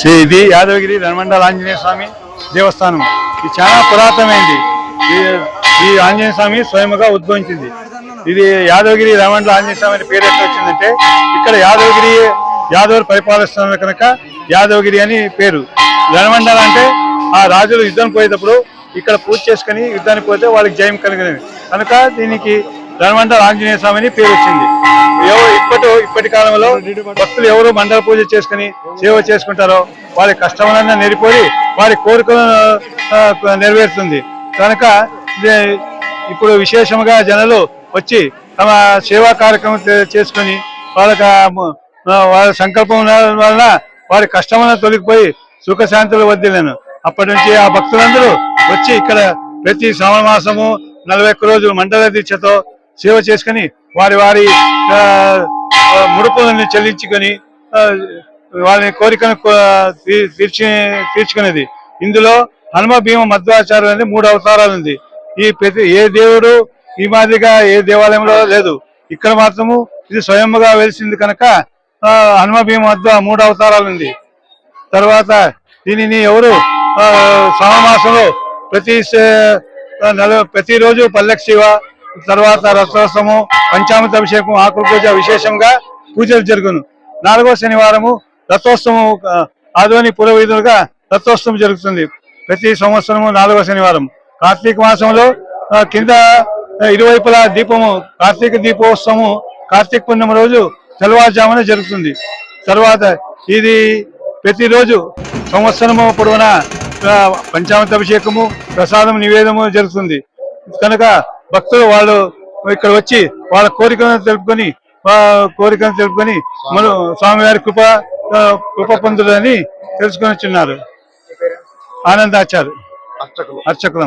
శ్రీ ఇది యాదవగిరి ధనమండల ఆంజనేయ స్వామి దేవస్థానం. ఇది చాలా పురాతనమైంది. ఈ ఈ ఆంజనేయ స్వామి స్వయముగా ఉద్భవించింది. ఇది యాదవగిరి రణమండల ఆంజనేయ స్వామి అనే పేరు ఎట్లా వచ్చిందంటే ఇక్కడ యాదవగిరి యాదవులు పరిపాలిస్తున్నారు కనుక యాదవగిరి అని పేరు. ధనమండల అంటే ఆ రాజులు యుద్ధం పోయేటప్పుడు ఇక్కడ పూజ చేసుకుని యుద్ధానికి పోతే వాళ్ళకి జయం కలిగినవి కనుక దీనికి రణమండల ఆంజనేయ స్వామి అని పేరు వచ్చింది ఎవరు ఇప్పటి ఇప్పటి కాలంలో భక్తులు ఎవరు మండల పూజ చేసుకుని సేవ చేసుకుంటారో వారి కష్టములన్నీ నెరిపోయి వారి కోరికలను నెరవేరుతుంది. కనుక ఇప్పుడు విశేషంగా జనులు వచ్చి తమ సేవా కార్యక్రమం చేసుకుని వాళ్ళకి వాళ్ళ సంకల్పం వలన వారి కష్టములను తొలగిపోయి సుఖశాంతులు వదిలేను అప్పటి నుంచి ఆ భక్తులందరూ వచ్చి ఇక్కడ ప్రతి శ్రావణ మాసము నలభై ఒక్క రోజులు మండల దీక్షతో సేవ చేసుకుని వారి వారి ముడుపులను చెల్లించుకొని వారి కోరికను తీర్చి తీర్చుకునేది. ఇందులో హనుమ భీమ మధ్వాచార్యులు అనేది మూడు అవతారాలు ఉంది. ఈ ప్రతి ఏ దేవుడు ఈ మాదిరిగా ఏ దేవాలయంలో లేదు. ఇక్కడ మాత్రము ఇది స్వయంగా వెలిసింది కనుక ఆ, హనుమ భీమ మధ్వ మూడు అవతారాలు ఉంది. తర్వాత దీనిని ఎవరు ఆ, శ్రావణ మాసంలో ప్రతి నెల ప్రతిరోజు పల్లెక్ శివ తర్వాత రథోత్సవము పంచామృత అభిషేకం ఆకుల పూజ విశేషంగా పూజలు జరుగును. నాలుగో శనివారము రథోత్సవం ఆ, ఆదోని రథోత్సవం జరుగుతుంది. ప్రతి సంవత్సరము నాలుగో శనివారం కార్తీక మాసంలో కింద ఇరువైపులా దీపము కార్తీక దీపోత్సవము కార్తీక పుణ్యం రోజు తెల్లవారుజామున జరుగుతుంది. తర్వాత ఇది ప్రతిరోజు సంవత్సరము పొడవునా పంచామృత అభిషేకము ప్రసాదం నివేదము జరుగుతుంది. కనుక భక్తులు వాళ్ళు ఇక్కడ వచ్చి వాళ్ళ కోరికలను తెలుపుకొని ఆ కోరికను తెలుపుకొని మన స్వామివారి కృప కృప పొందుదని తెలుసుకొని వచ్చిన్నారు ఆనందాచారు. అర్చకులు.